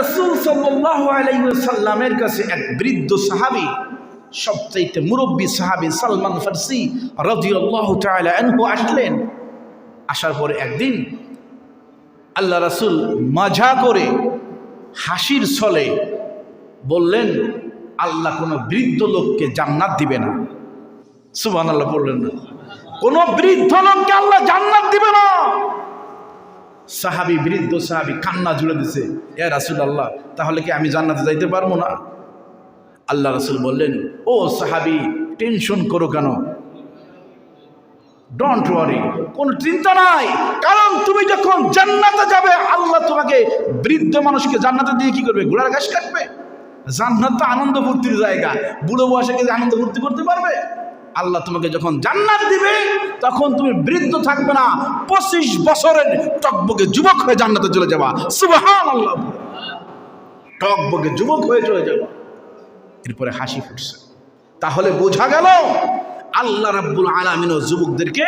রসুল সাল্লাহ আলাইসাল্লামের কাছে এক বৃদ্ধ সাহাবি, সবচাইতে মুরব্বী সাহাবি সালমান ফার্সি রাজিউল্লাহ আনহু আসলেন। আসার পরে একদিন আল্লাহ রাসূল মাজা করে হাসির ছলে বললেন, আল্লাহ কোনো বৃদ্ধ লোককে জান্নাত দিবে না। সুবান আল্লাহ বললেন না কোনো বৃদ্ধ লোককে আল্লাহ জান্নাত দিবে না। সাহাবি, বৃদ্ধ সাহাবি কান্না জুড়ে দিছে। এ রাসুল আল্লাহ তাহলে কি আমি জান্নাতে যাইতে পারব না? আল্লাহ রাসুল বললেন, ও সাহাবি, টেনশন করো কেন? ডোন্ট ওয়ারি কোনো চিন্তা নাই। কারণ তুমি যখন জান্নাতে যাবে, আল্লাহ তোমাকে বৃদ্ধ মানুষকে জান্নাতে দিয়ে কি করবে? ঘোড়ার ঘাস কাটবে? জান্নাত তো আনন্দ ফুর্তির জায়গা। বুড়ো বয়সে আনন্দ ফুর্তি করতে পারবে? আল্লাহ তোমাকে যখন জান্নাত দিবে, তখন তুমি বৃদ্ধ থাকবে না, পঁচিশ বছরের টকবকে যুবক হয়ে জান্নাতে চলে যাবা। সুবহান আল্লাহ টকবকে যুবক হয়ে চলে যাবা। এরপরে হাসি ফুটছে। তাহলে বোঝা গেল, আল্লাহ রাব্বুল আলামিনও যুবকদেরকে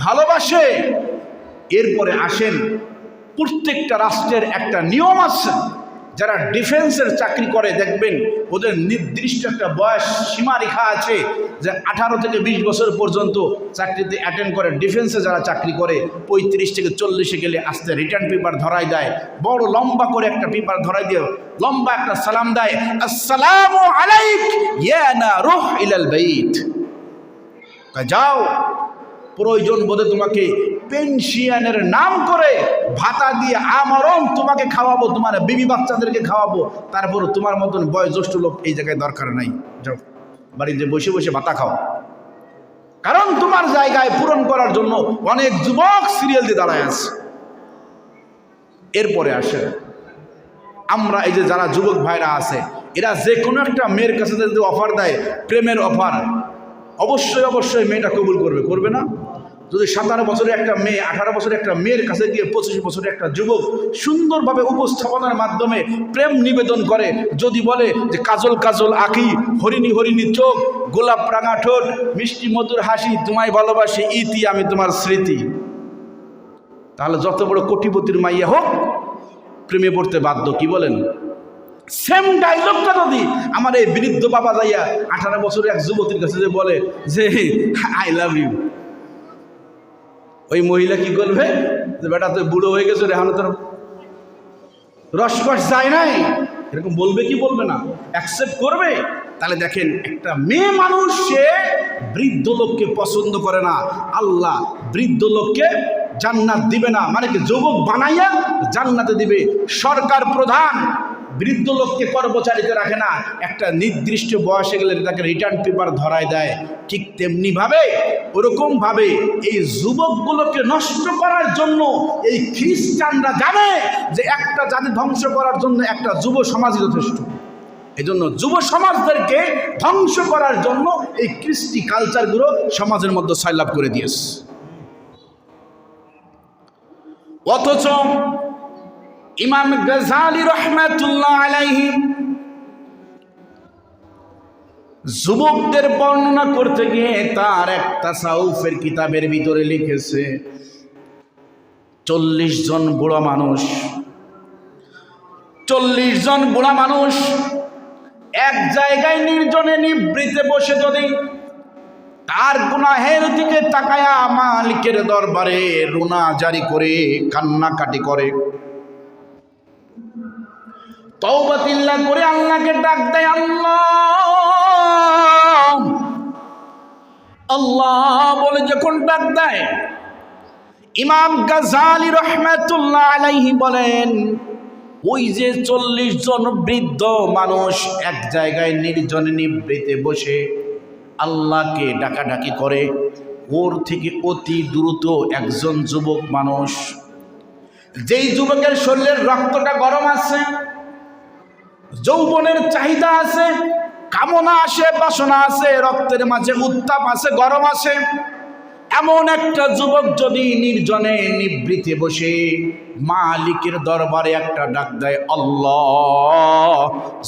ভালোবাসে। এরপরে আসেন, প্রত্যেকটা রাষ্ট্রের একটা নিয়ম আছে। যারা ডিফেন্সের চাকরি করে, দেখবেন ওদের নির্দিষ্ট একটা বয়স সীমারেখা আছে যে আঠারো থেকে বিশ বছর পর্যন্ত চাকরিতে অ্যাটেন্ড করে। ডিফেন্সে যারা চাকরি করে, পঁয়ত্রিশ থেকে চল্লিশে গেলে আস্তে রিটার্ন পেপার ধরাই দেয়। বড় লম্বা করে একটা পেপার ধরাই দিয়ে লম্বা একটা সালাম দেয়। আসসালামু আলাইক, ইয়া না ইলাল বাইত। যাও, প্রয়োজন বোধে তোমাকে পেনশিয়ানের নাম করে ভাতা দিয়ে আমরণ তোমাকে খাওয়াবো, তোমার বিবি বাচ্চাদেরকে খাওয়াবো। তারপর তোমার মতন বয়োজ্যেষ্ঠ লোক এই জায়গায় দরকার নাই। যাও, বাড়িতে বসে বসে ভাতা খাও। কারণ তোমার জায়গায় পূরণ করার জন্য অনেক যুবক সিরিয়াল দিয়ে দাঁড়ায় আছে। এরপরে আসে আমরা এই যে যারা যুবক ভাইরা আছে, এরা যে কোনো একটা মেয়ের কাছে যদি অফার দেয়, প্রেমের অফার অবশ্যই অবশ্যই মেয়েটা কবুল করবে। করবে না? যদি সাতারো বছরের একটা মেয়ে, আঠারো বছরের একটা মেয়ের কাছে গিয়ে পঁচিশ বছরের একটা যুবক সুন্দরভাবে উপস্থাপনার মাধ্যমে প্রেম নিবেদন করে, যদি বলে যে কাজল কাজল আঁকি, হরিণী হরিণী চোখ, গোলাপ রাঙা ঠোঁট, মিষ্টি মধুর হাসি, তোমায় ভালোবাসি, ইতি আমি তোমার স্মৃতি। তাহলে যত বড় কোটিপতির মাইয়া হোক, প্রেমে পড়তে বাধ্য, কি বলেন? সেম ডায়লগটা যদি আমার এই বৃদ্ধ বাবা যাইয়া আঠারো বছরের এক যুবতীর কাছে যে বলে যে আই লাভ ইউ ওই মহিলা কি করবে? বেটা তো বুড়ো হয়ে গেছে রে তোর রসকস যায় নাই। এরকম বলবে কি বলবে না? অ্যাকসেপ্ট করবে? তাহলে দেখেন, একটা মেয়ে মানুষ, সে বৃদ্ধ লোককে পছন্দ করে না। আল্লাহ বৃদ্ধ লোককে জান্নাত দিবে না। মানে কি, যুবক বানাইয়া জান্নাতে দিবে। সরকার প্রধান, বৃদ্ধ লোককে কর্মচারীতে রাখে না। একটা নির্দিষ্ট বয়সে গেলে তাকে রিটার্ন পেপার ধরায় দেয়। ঠিক তেমনিভাবে, ওরকমভাবে এই যুবকগুলোকে নষ্ট করার জন্য এই খ্রিস্টানরা জানে যে একটা জাতি ধ্বংস করার জন্য একটা যুব সমাজই যথেষ্ট। এই জন্য যুব সমাজদেরকে ধ্বংস করার জন্য এই কৃষ্টি কালচারগুলো সমাজের মধ্যে সাইলাভ করে দিয়েছে। অথচ ইমাম গজালি রহমাতুল্লাহ আলাইহি যুবকদের বর্ণনা করতে গিয়ে তার একটা সাউফের কিতাবের ভিতরে লিখেছে, চল্লিশ জন বুড়া মানুষ, চল্লিশ জন বুড়া মানুষ এক জায়গায় নির্জনে নিবৃতে বসে যদি তার গুনাহের দিকে তাকায়া মালিকের দরবারে রুনা জারি করে, কান্নাকাটি করে। তৌবাতিল্লা করে আল্লাহকে ডাক দেয়, আল্লাহ! আল্লাহ বলে যখন ডাক দেয়, ইমাম গাজালি রহমাতুল্লাহ আলাইহি বলেন, ওই যে চল্লিশ জন বৃদ্ধ মানুষ এক জায়গায় নির্জনে নিবৃতে বসে আল্লাহকে ডাকাডাকি করে। ওর থেকে অতি দ্রুত একজন যুবক মানুষ। যেই যুবকের শরীরের রক্তটা গরম আছে, যৌবনের চাহিদা আছে, কামনা আসে বাসনা আছে, রক্তের মাঝে উত্তাপ আছে, গরম আছে, এমন একটা যুবক যদি নির্জনে নিবৃতে বসে, মালিকের দরবারে একটা ডাক দেয়, আল্লাহ।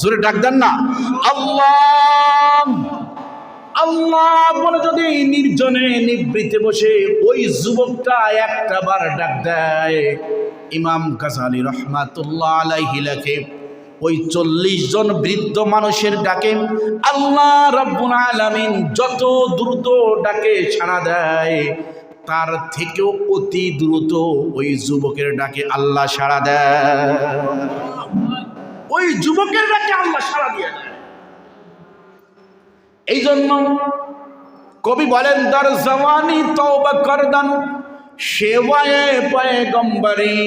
জোরে ডাক দেন না, আল্লাহ। আল্লাহ বলে, যদি নির্জনে নিবৃতে বসে ওই যুবকটা একটা বার ডাক দেয়, ইমাম গাজালি রহমাতুল্লাহ আলাইহি লেখে, ওই চল্লিশ জন বৃদ্ধ মানুষের ডাকে, আল্লাহ রব্বুল আলামিন যত দ্রুত ডাকে সাড়া দেয়, তার থেকেও অতি দ্রুত ওই যুবকের ডাকে আল্লাহ সাড়া দেয়। ওই যুবকের ডাকে আল্লাহ সাড়া দিয়ে দেয়। এই জন্য কবি বলেন, দর জওয়ানি তওবা করদান, সেবায়ে পয়গম্বরি,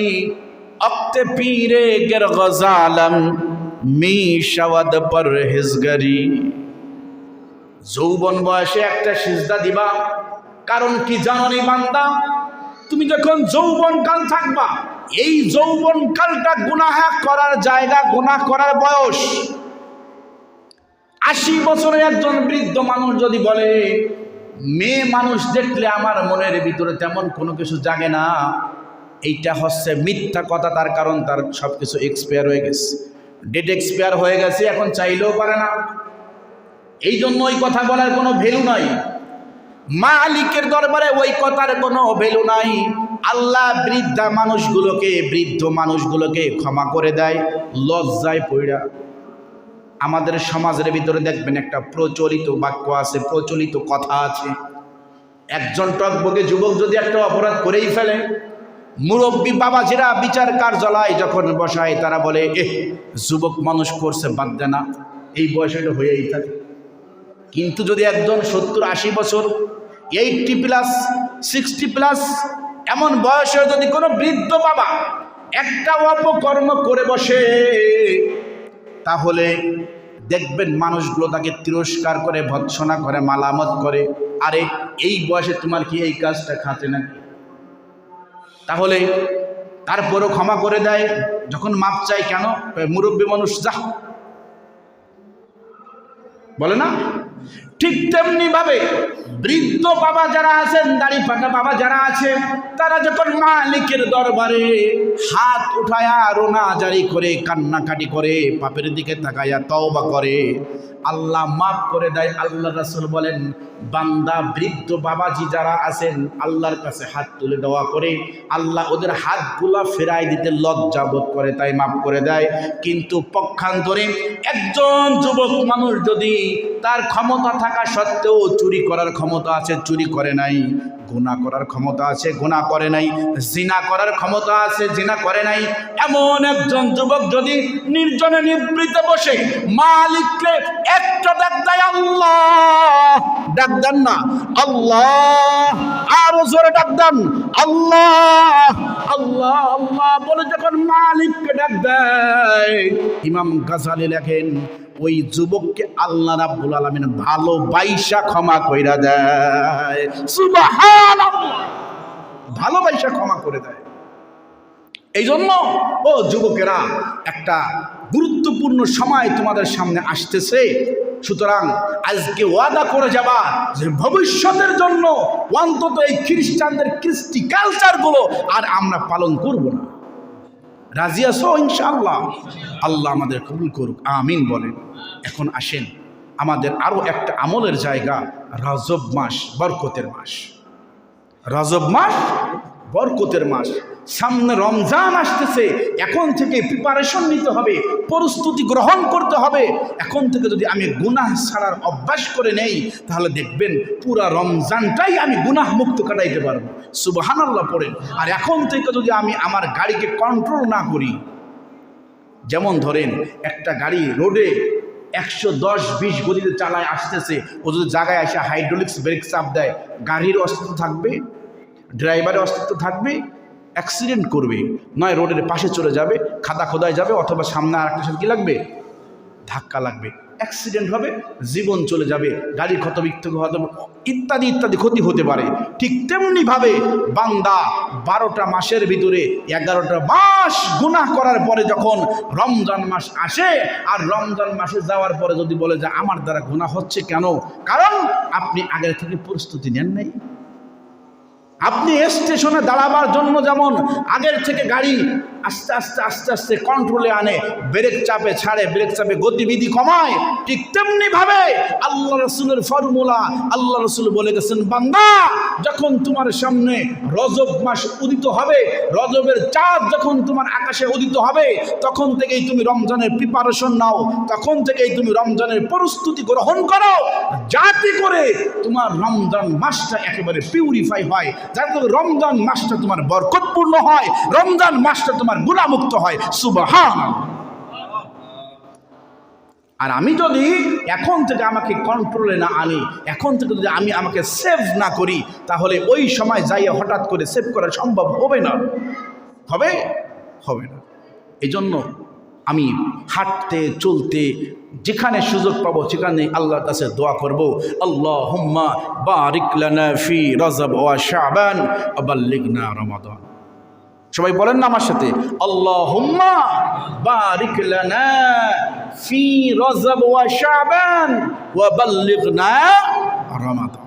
অক্তে পীরে গের গজালম মি শাওয়াদ পর যৌবন বয়সে একটা সিজদা দিবা, কারণ কি জানি বান্দা? তুমি যখন যৌবন কাল থাকবা, এই যৌবন কালটা গুনাহা করার জায়গা, গুনাহ করার বয়স। আশি বছরের একজন বৃদ্ধ মানুষ যদি বলে, মেয়ে মানুষ দেখলে আমার মনের ভিতরে তেমন কোনো কিছু জাগে না। এইটা হচ্ছে মিথ্যা কথা, তার কারণ তার সব কিছু এক্সপায়ার হয়ে গেছে। ডেট এক্সপায়ার হয়ে গেছে, এখন চাইলেও পারে না। এই জন্য ওই কথা বলার কোনো ভ্যালু নাই। মালিকের দরবারে ওই কথার কোনো ভ্যালু নাই। আল্লাহ বৃদ্ধা মানুষগুলোকে, বৃদ্ধ মানুষগুলোকে ক্ষমা করে দেয়, লজ্জায় পইড়া। আমাদের সমাজের ভিতরে দেখবেন একটা প্রচলিত বাক্য আছে, প্রচলিত কথা আছে। একজন টকবগে যুবক যদি একটা অপরাধ করেই ফেলে, মুরব্বী বাবাজিরা বিচার কার্যালয় যখন বসায়, তারা বলে, এহ, যুবক মানুষ করছে, বাদ দে না। এই বয়সে এটা হয়েই থাকে। কিন্তু যদি একজন সত্তর আশি বছর, এইটটি প্লাস, সিক্সটি প্লাস, এমন বয়সে যদি কোনো বৃদ্ধ বাবা একটা অপকর্ম করে বসে তাহলে দেখবেন মানুষগুলো তাকে তিরস্কার করে, ভৎসনা করে, মালামত করে। আরে, এই বয়সে তোমার কি এই কাজটা খাতে না তাহলে তারপরও ক্ষমা করে দেয়, যখন মাপ চায় কেন? মুরব্বী মানুষ যা বলে না? ঠিক তেমনি ভাবে বৃদ্ধ বাবা যারা আছেন, দাড়ি পাকা বাবা যারা আছে তারা যখন মালিকের দরবারে হাত উঠায়া রোনা জারি করে, কান্নাকাটি করে, পাপের দিকে তাকায়া তওবা করে আল্লাহ মাফ করে দেয়, আল্লাহ রাসূল বলেন, বান্দা, বৃদ্ধ বাবাজি যারা আছেন, আল্লাহর কাছে হাত তুলে দেওয়া করে, আল্লাহ ওদের হাতগুলা ফেরাই দিতে লজ্জা বোধ করে, তাই মাফ করে দেয়। কিন্তু পক্ষান্তরে একজন যুবক মানুষ যদি তার ক্ষমতা থাকা সত্ত্বেও চুরি করার ক্ষমতা আছে, চুরি করে নাই গুণা করার ক্ষমতা আছে গুণা করে নাই, জিনা করার ক্ষমতা আছে, জিনা করে নাই এমন একজন যুবক যদি নির্জনে নিবৃতে বসে মালিককে একটা ডাক দেয়, আল্লাহ! ডাক দেন না, আল্লাহ! আরও জোরে ডাক দেন, আল্লাহ! আল্লাহ আল্লাহ! বলে যখন মালিককে ডাক দেয়, ইমাম গাজালি লেখেন, ওই যুবককে আল্লাহ রাব্বুল আলামিন ভালোবাইসা ক্ষমা কইরা দেয়। সুবহানাল্লাহ ভালোবাইসা ক্ষমা করে দেয় এই জন্য ও যুবকেরা, একটা গুরুত্বপূর্ণ সময় তোমাদের সামনে আসতেছে। সুতরাং আজকে ওয়াদা করে যাবা যে ভবিষ্যতের জন্য অন্তত এই খ্রিস্টানদের কৃষ্টি কালচারগুলো আর আমরা পালন করব না। রাজি ইনশাআল্লাহ? আল্লাহ আমাদের কবুল করুক, আমিন বলেন। এখন আসেন, আমাদের আরও একটা আমলের জায়গা, রজব মাস, বরকতের মাস। রজব মাস বরকতের মাস। সামনে রমজান আসতেছে, এখন থেকে প্রিপারেশন নিতে হবে, প্রস্তুতি গ্রহণ করতে হবে। এখন থেকে যদি আমি গুনাহ ছাড়ার অভ্যাস করে নেই, তাহলে দেখবেন পুরা রমজানটাই আমি গুনাহ মুক্ত কাটাইতে পারব। সুবাহান আল্লাহ পড়েন। আর এখন থেকে যদি আমি আমার গাড়িকে কন্ট্রোল না করি, যেমন ধরেন একটা গাড়ি রোডে একশো দশ, বিশ গতিতে চালায়, আসতেছে। ও যদি জায়গায় এসে হাইড্রোলিক্স ব্রেক চাপ দেয়, গাড়ির অস্তিত্ব থাকবে? ড্রাইভারের অস্তিত্ব থাকবে অ্যাক্সিডেন্ট করবে, নয় রোডের পাশে চলে যাবে খাদা খোদায় যাবে, অথবা সামনে আর একটা সাথে কী লাগবে? ধাক্কা লাগবে। অ্যাক্সিডেন্ট হবে, জীবন চলে যাবে গাড়ির ক্ষত বিক্ষত ইত্যাদি ইত্যাদি ক্ষতি হতে পারে। ঠিক তেমনিভাবে বান্দা বারোটা মাসের ভিতরে এগারোটা মাস গুনাহ করার পরে যখন রমজান মাস আসে, আর রমজান মাসে যাওয়ার পরে যদি বলে যে আমার দ্বারা গুনাহ হচ্ছে কেন? কারণ আপনি আগের থেকে প্রস্তুতি নেন নাই। আপনি স্টেশনে দাঁড়াবার জন্য যেমন আগের থেকে গাড়ি আস্তে আস্তে আস্তে আস্তে কন্ট্রোলে আনে ব্রেক চাপে ছাড়ে ব্রেক চাপে গতিবিধি কমায়, ঠিক তেমনি ভাবে আল্লাহ রসুলের ফর্মুলা আল্লাহ রসুল বলে গেছেন, বান্দা, যখন তোমার সামনে রজব মাস উদিত হবে, রজবের চাঁদ যখন তোমার আকাশে উদিত হবে, তখন থেকেই তুমি রমজানের প্রিপারেশন নাও, তখন থেকেই তুমি রমজানের প্রস্তুতি গ্রহণ করো। যাতে করে তোমার রমজান মাসটা একেবারে পিউরিফাই হয় যাতে রমজান মাসটা তোমার বরকতপূর্ণ হয়, রমজান মাসটা তোমার গুণামুক্ত হয়। সুবাহান আর আমি যদি এখন থেকে আমাকে কন্ট্রোলে না আনি, এখন থেকে যদি আমি আমাকে সেভ না করি, তাহলে ওই সময় যাইয়ে হঠাৎ করে সেভ করা সম্ভব হবে না। হবে? হবে না। এই জন্য আমি হাঁটতে, চলতে যেখানে সুযোগ পাবো সেখানে আল্লাহর কাছে দোয়া করব। আল্লাহ হুম্মা বারিক লানা ফি রজব ওয়া শাবান আবাল্লিগনা রমাদান। সবাই বলেন না আমার সাথে? আল্লাহ হুম্মা বারিক লানা ফি রজব ওয়া শাবান, ওয়া বাল্লিগনা রমাদান।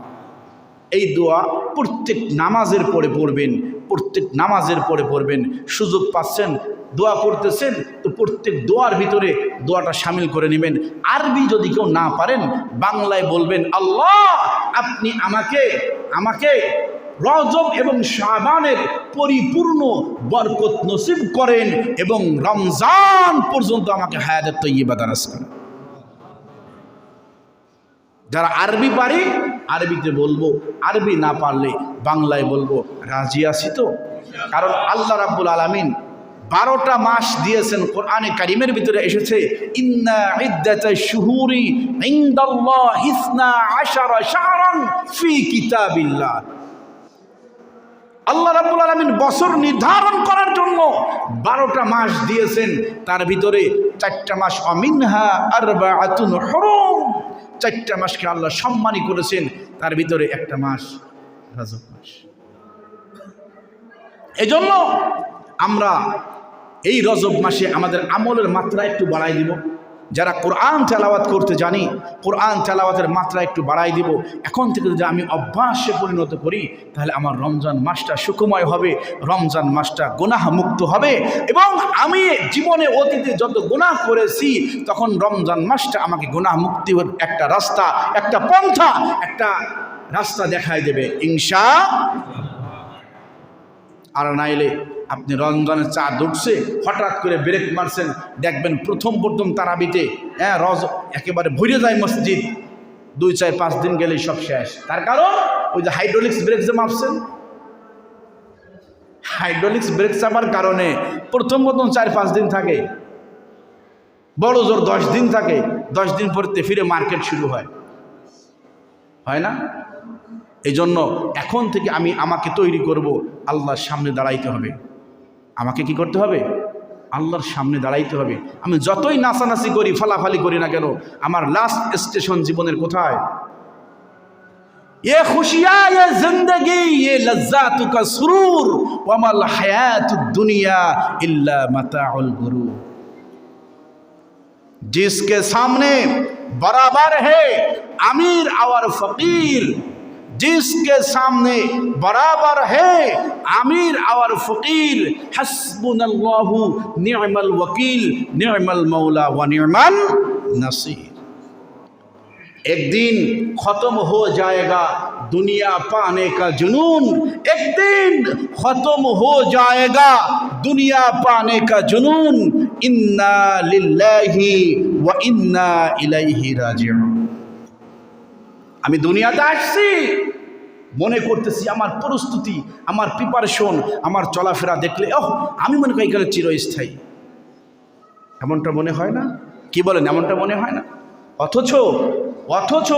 এই দোয়া প্রত্যেক নামাজের পরে পড়বেন, প্রত্যেক নামাজের পরে পড়বেন। সুযোগ পাচ্ছেন, দোয়া করতেছেন, তো প্রত্যেক দোয়ার ভিতরে দোয়াটা সামিল করে নেবেন। আরবি যদি কেউ না পারেন, বাংলায় বলবেন, আল্লাহ, আপনি আমাকে আমাকে রজব এবং শাবানের পরিপূর্ণ বরকত নসিব করেন এবং রমজান পর্যন্ত আমাকে হায়াতের তৈবা দারাজ করেন। যারা আরবি পারি আরবিতে বলব, আরবি না পারলে বাংলায় বলব, রাজি আছি তো? কারণ আল্লাহ রাব্বুল আলামিন বারোটা মাস দিয়েছেন কোরআনে কারিমের ভিতরে এসেছে আল্লাহ রাব্বুল আলামিন বছর নির্ধারণ করার জন্য বারোটা মাস দিয়েছেন, তার ভিতরে চারটা মাস অমিনহা হুরুম। চারটা মাসকে আল্লাহ সম্মানী করেছেন, তার ভিতরে একটা মাস রাজব মাস। এজন্য আমরা এই রজব মাসে আমাদের আমলের মাত্রা একটু বাড়াই দিব। যারা কোরআন তেলাওয়াত করতে জানি, কোরআন তেলাওয়াতের মাত্রা একটু বাড়াই দিব। এখন থেকে যদি আমি অভ্যাসে পরিণত করি, তাহলে আমার রমজান মাসটা সুখময় হবে, রমজান মাসটা গুনাহ মুক্ত হবে এবং আমি জীবনে, অতীতে যত গুনাহ করেছি, তখন রমজান মাসটা আমাকে গুনাহ মুক্তির একটা রাস্তা, একটা পন্থা, একটা রাস্তা দেখায় দেবে ইংসা আর নাইলে আপনি রমজানের চাঁদ উঠছে, হঠাৎ করে ব্রেক মারছেন, দেখবেন প্রথম প্রথম তারাবিতে হ্যাঁ রজ একেবারে ভরে যায় মসজিদ। দুই চার পাঁচ দিন গেলেই সব শেষ। তার কারণ, ওই যে হাইড্রোলিক্স ব্রেক যে মাপছেন হাইড্রোলিক্স ব্রেক চাপার কারণে প্রথম প্রথম চার পাঁচ দিন থাকে, বড় জোর দশ দিন থাকে, দশ দিন পরে ফিরে মার্কেট শুরু হয়। হয় না? এই জন্য এখন থেকে আমি আমাকে তৈরি করব, আল্লাহর সামনে দাঁড়াইতে হবে। আমাকে কি করতে হবে আল্লাহর সামনে দাঁড়াইতে হবে আমি যতই নাচানাচি করি ফালাফালি করি না কেন আমার লাস্ট স্টেশন জীবনের কোথায় ये खुशियाँ ये जिंदगी ये लज्जात का सुरूर वमल हयात दुनिया इल्ला मताउल गुरूर जिसके सामने बराबर है अमीर और फकीर जिसके सामने बराबर है आमिर और फकीर हसबुल्लाहु निअमल वकील निअमल मौला व निअमल नसीर एक दिन खत्म हो जाएगा दुनिया पाने का जुनून एक दिन खत्म हो जाएगा दुनिया पाने का जुनून इन्ना लिल्लाहि व इन्ना इलाइहि राजिउन আমি দুনিয়াতে আসছি। মনে করতেছি আমার প্রস্তুতি, আমার প্রিপারেশন আমার চলাফেরা দেখলে, ওহ, আমি মনে করি এখানে চিরস্থায়ী। এমনটা মনে হয় না? কি বলেন, এমনটা মনে হয় না? অথচ অথচ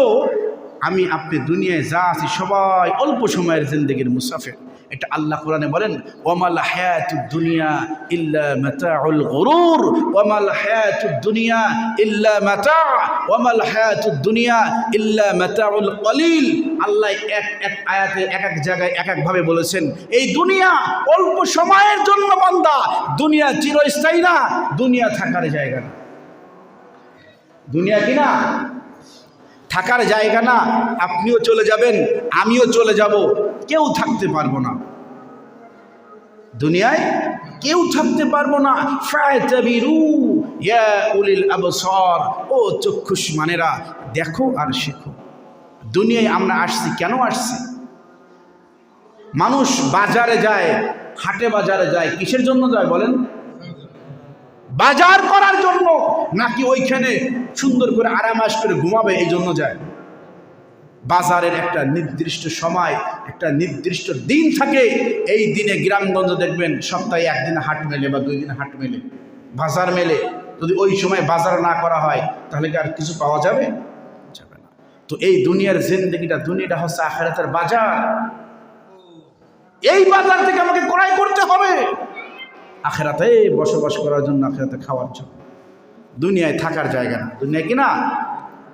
আমি আপনি দুনিয়ায় যা আছি সবাই অল্প সময়ের জিন্দগির মুসাফির। এটা আল্লাহ কোরআনে বলেন, ওমাল হায়াতুদ দুনিয়া ইল্লা মাতাউল গুরুর, ওমাল হায়াতুদ দুনিয়া ইল্লা মাতা, ওমাল হায়াতুদ দুনিয়া ইল্লা মাতাউল কলিল। আল্লাহ এক এক আয়াতে এক এক জায়গায় এক একভাবে বলেছেন, এই দুনিয়া অল্প সময়ের জন্য বান্দা, দুনিয়া চিরস্থায়ী না, দুনিয়া থাকার জায়গা না। দুনিয়া কি না? থাকার জায়গা না, আপনিও চলে যাবেন, আমিও চলে যাব। কেউ থাকতে পারব না। দুনিয়ায় কেউ থাকতে পারব না। উলিল আবসার। ও চক্ষুষ মানেরা দেখো আর শেখো। দুনিয়ায় আমরা আসছি, কেন আসছি? মানুষ বাজারে যায়, হাটে বাজারে যায়, কিসের জন্য যায় বলেন? বাজার করার জন্য, নাকি ওইখানে সুন্দর করে আরামাস করে ঘুমাবে এই জন্য যায়? বাজারের একটা নির্দিষ্ট সময়, একটা নির্দিষ্ট দিন থাকে, এই দিনে গ্রামগঞ্জ দেখবেন, সপ্তাহে একদিন হাট মেলে বা দুই দিন হাট মেলে। বাজার মেলে, যদি ওই সময় বাজার না করা হয়, তাহলে কি আর কিছু পাওয়া যাবে? যাবে না। তো এই দুনিয়ার জিন্দগিটা, দুনিয়াটা হচ্ছে আখেরাতের বাজার। এই বাজার থেকে আমাকে ক্রয় করতে হবে। আখেরাতে বসবাস করার জন্য আখেরাতে খাওয়ার জন্য। দুনিয়ায় থাকার জায়গা না। দুনিয়ায় কি না?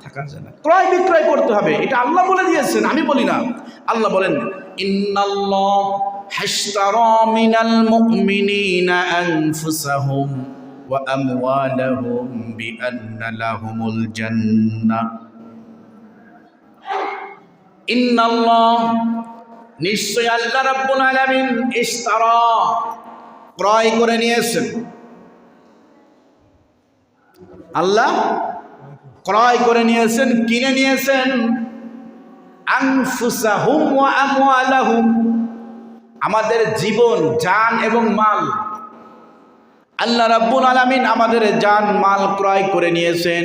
থাকার জায়গা ক্রয় বিক্রয় করতে হবে। এটা আল্লাহ বলে দিয়েছেন। আমি বলি না। আল্লাহ বলেন নিশ্চয় আল্লাহ রাব্বুল আলামিন ইশতারা ক্রয় করে নিয়েছেন। আল্লাহ ক্রয় করে নিয়েছেন, কিনে নিয়েছেন। ওয়া আমাদের জীবন, জান এবং মাল। আল্লাহ রাব্বুল আলামিন আমাদের জান, মাল ক্রয় করে নিয়েছেন।